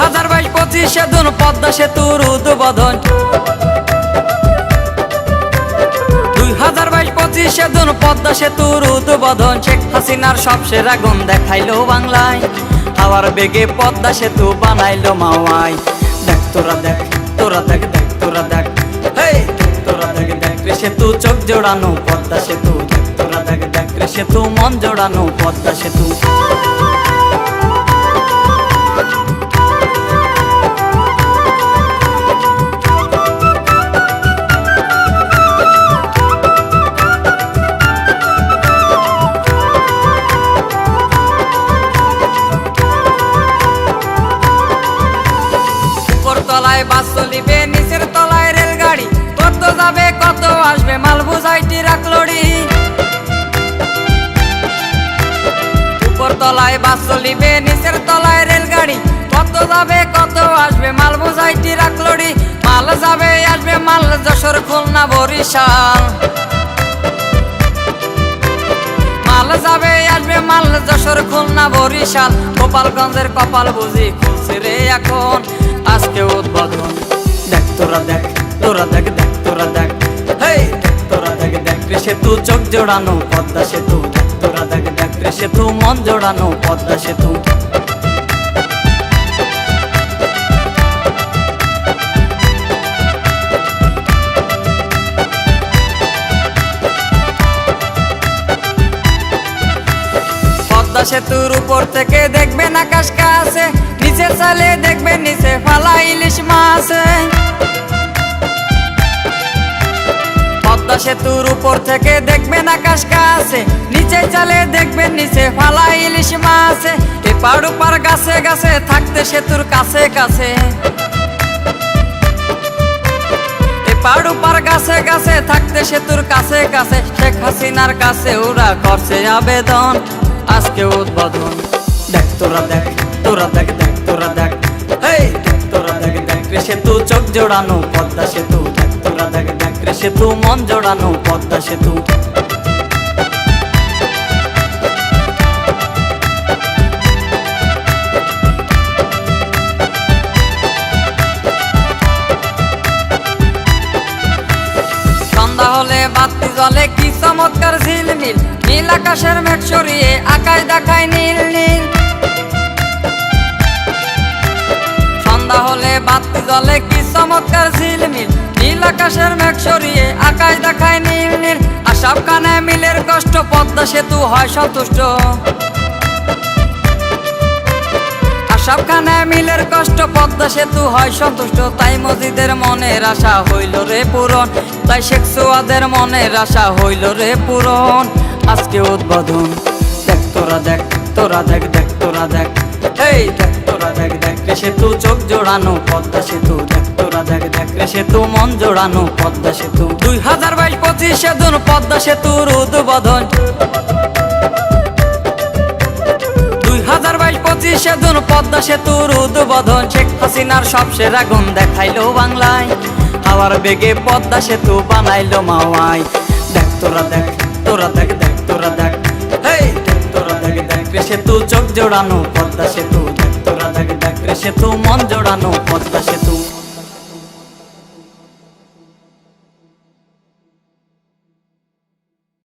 হাজার বাইশ পঁচিশে দুন পদ্মা সেতুর উদ্বোধন। দুই হাজার বাইশ পঁচিশে দুন পদ্মা সেতুর উদ্বোধন। শেখ হাসিনার সব সেরা গুণ দেখাইলো বাংলায়। হাওয়ার বেগে পদ্মা সেতু বানাইলো মাওয়াই। দেখ তোরা দেখ তোরা দেখ দেখ, তোরা দেখ। হেই, তোরা দেখ দেখ, রে সেতু চোখ জোড়ানো পদ্মা সেতু। দেখ তোরা দেখ দেখ, রে সেতু মন জোড়ানো পদ্মা সেতু। তলায় বাস চলিবে, নিচের তলায় রেলগাড়ি। কত যাবে, কত আসবে, মাল বুঝাইটি রাখলড়ি উপর তলায় বাস চলিবে, নিচের তলায় রেলগাড়ি। কত যাবে, কত আসবে, মাল বুঝাইটি রাখলড়ি মাল যাবে, আসবে, মাল যশোর খুলনা বরিশাল। মাল যাবে, আসবে, মাল যশোর খুলনা বরিশাল। গোপালগঞ্জের কপাল বুঝি খুলছে রে এখন। আজকে উদ্বোধন। দেখ, তোরা দেখ তোরা দেখ দেখ, তোরা দেখ। হেই, তোরা দেখ দেখ সেতু, চোখ জোড়ানো পদ্মা সেতু। তোরা দেখ দেখ সেতু, মন জোড়ানো পদ্মা সেতু। সেতুর উপর থেকে দেখবেন আকাশ কাছে। নিচে চালে দেখবেন নিচে ফালা ইলিশ মাছ। পদ্মা সেতুর উপর থেকে দেখবেন আকাশ কাছে। নিচে চালে দেখবেন নিচে ফালা ইলিশ মাছ। এ পাড় গাছে গাছে থাকতে সেতুর কাছে কাছে। গাছে গাছে থাকতে সেতুর কাছে কাছে। শেখ হাসিনার কাছে ওরা করছে আবেদন, আজকে উদ্বোধন। দেখ, তোরা দেখ। জোড়ানো পদ্মা সেতু তোরা দেখ দেখ সেতু, মন জোড়ানো পদ্মা সেতু। সন্ধ্যা হলে বাতি জ্বলে কি চমৎকার ঝিলমিল, নীল আকাশের মেঘ সরিয়ে আকাশ দেখায় নীল নীল। সন্ধ্যা হলে বাতি জ্বলে কি চমৎকার ঝিলমিল, নীল আকাশের মেঘ সরিয়ে আকাশ দেখায় নীল নীল। আসাব কানে মিলের কষ্ট, পদ্মা সেতু হয় সন্তুষ্ট। আসাব খানে মিলের কষ্ট, পদ্মা সেতু হয় সন্তুষ্ট। তাই মসজিদের মনের আশা হইল রে পূরণ। তাই শেখ সুয়াদের মনের আশা হইল রে পূরণ। আজকে উদ্বোধন, দেখ তোরা দেখ তোরা দেখ দেখ তোরা দেখ। এই দেখ তোরা সেতু চোখ জোড়ানো, পদ্মা সেতু দেখ দেখ সেতু, মন জোড়ানো, পদ্মা সেতু। দুই হাজার বাইশ পঁচিশ সেতুন পদ্মা সেতুর উদ্বোধন। পঁচিশে দুন পদ্মা সেতুর উদ্বোধন। শেখ হাসিনার সব সেরা গুণ দেখাইলো বাংলায়। হাওয়ার বেগে পদ্মা সেতু বানাইলো মাওয়াই। দেখ তোরা দেখ তোরা দেখ দেখ তোরা দেখ হেই তোরা দেখ দেখ সেতু, চোখ জোড়ানো, পদ্মা সেতু সেতু মন জোড়ানো পদ্মা সেতু।